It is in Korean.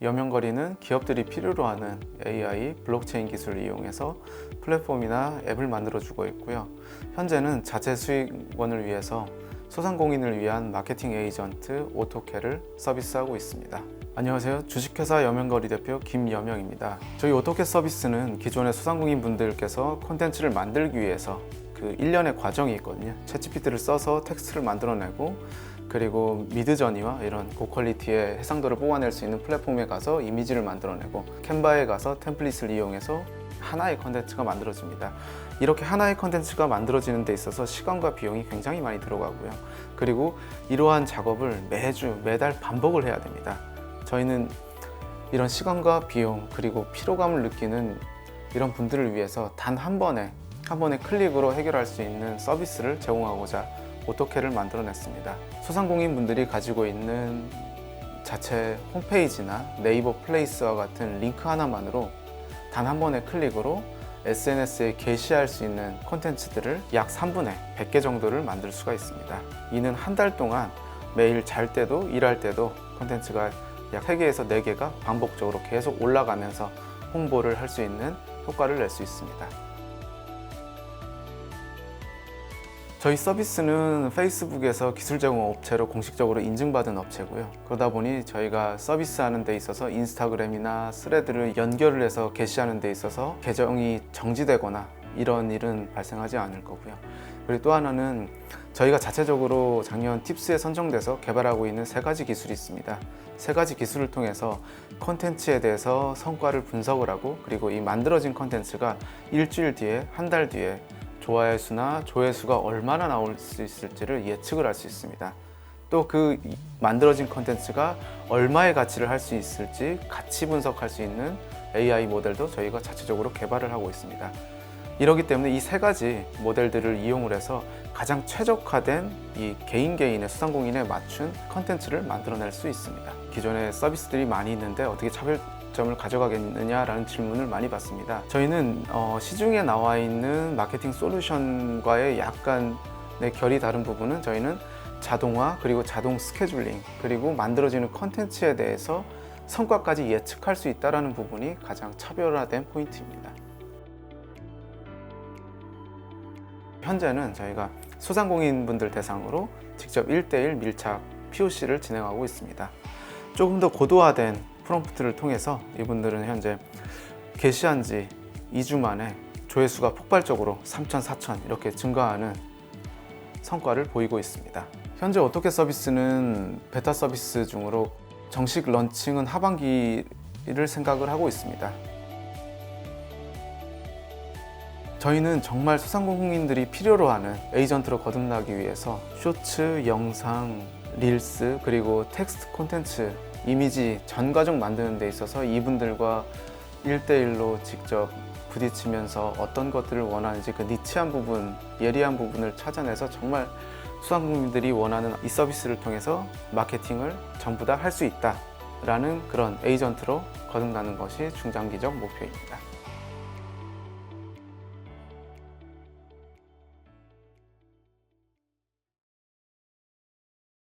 여명거리는 기업들이 필요로 하는 AI, 블록체인 기술을 이용해서 플랫폼이나 앱을 만들어주고 있고요. 현재는 자체 수익원을 위해서 소상공인을 위한 마케팅 에이전트 오토캐를 서비스하고 있습니다. 안녕하세요. 주식회사 여명거리 대표 김여명입니다. 저희 오토캐 서비스는 기존의 소상공인 분들께서 콘텐츠를 만들기 위해서 그 일련의 과정이 있거든요. 챗GPT를 써서 텍스트를 만들어내고 그리고 미드저니와 이런 고퀄리티의 해상도를 뽑아낼 수 있는 플랫폼에 가서 이미지를 만들어내고 캔바에 가서 템플릿을 이용해서 하나의 컨텐츠가 만들어집니다. 이렇게 하나의 컨텐츠가 만들어지는 데 있어서 시간과 비용이 굉장히 많이 들어가고요. 그리고 이러한 작업을 매주 매달 반복을 해야 됩니다. 저희는 이런 시간과 비용 그리고 피로감을 느끼는 이런 분들을 위해서 단 한 번에 한 번의 클릭으로 해결할 수 있는 서비스를 제공하고자 오토캐를 만들어냈습니다. 소상공인 분들이 가지고 있는 자체 홈페이지나 네이버 플레이스와 같은 링크 하나만으로 단 한 번의 클릭으로 SNS에 게시할 수 있는 콘텐츠들을 약 3분의 100개 정도를 만들 수가 있습니다. 이는 한 달 동안 매일 잘 때도 일할 때도 콘텐츠가 약 3개에서 4개가 반복적으로 계속 올라가면서 홍보를 할 수 있는 효과를 낼 수 있습니다. 저희 서비스는 페이스북에서 기술 제공 업체로 공식적으로 인증받은 업체고요. 그러다 보니 저희가 서비스하는 데 있어서 인스타그램이나 스레드를 연결을 해서 게시하는 데 있어서 계정이 정지되거나 이런 일은 발생하지 않을 거고요. 그리고 또 하나는 저희가 자체적으로 작년 팁스에 선정돼서 개발하고 있는 세 가지 기술이 있습니다. 세 가지 기술을 통해서 콘텐츠에 대해서 성과를 분석을 하고 그리고 이 만들어진 콘텐츠가 일주일 뒤에 한 달 뒤에 좋아요 수나 조회수가 얼마나 나올 수 있을지를 예측을 할 수 있습니다. 또 그 만들어진 컨텐츠가 얼마의 가치를 할 수 있을지 가치 분석할 수 있는 AI 모델도 저희가 자체적으로 개발을 하고 있습니다. 이러기 때문에 이 세 가지 모델들을 이용을 해서 가장 최적화된 이 개인 개인의 소상공인에 맞춘 컨텐츠를 만들어낼 수 있습니다. 기존에 서비스들이 많이 있는데 어떻게 차별 점을 가져가겠느냐라는 질문을 많이 받습니다. 저희는 어, 시중에 나와 있는 마케팅 솔루션과의 약간의 결이 다른 부분은 저희는 자동화 그리고 자동 스케줄링 그리고 만들어지는 컨텐츠에 대해서 성과까지 예측할 수 있다는 부분이 가장 차별화된 포인트입니다. 현재는 저희가 소상공인 분들 대상으로 직접 1대1 밀착 POC를 진행하고 있습니다. 조금 더 고도화된 프롬프트를 통해서 이분들은 현재 게시한 지 2주 만에 조회수가 폭발적으로 3천, 4천 이렇게 증가하는 성과를 보이고 있습니다. 현재 어떻게 서비스는 베타 서비스 중으로 정식 런칭은 하반기를 생각을 하고 있습니다. 저희는 정말 소상공인들이 필요로 하는 에이전트로 거듭나기 위해서 쇼츠, 영상, 릴스 그리고 텍스트 콘텐츠, 이미지 전 과정 만드는 데 있어서 이분들과 1대1로 직접 부딪히면서 어떤 것들을 원하는지 그 니치한 부분, 예리한 부분을 찾아내서 정말 소상공인들이 원하는 이 서비스를 통해서 마케팅을 전부 다 할 수 있다라는 그런 에이전트로 거듭나는 것이 중장기적 목표입니다.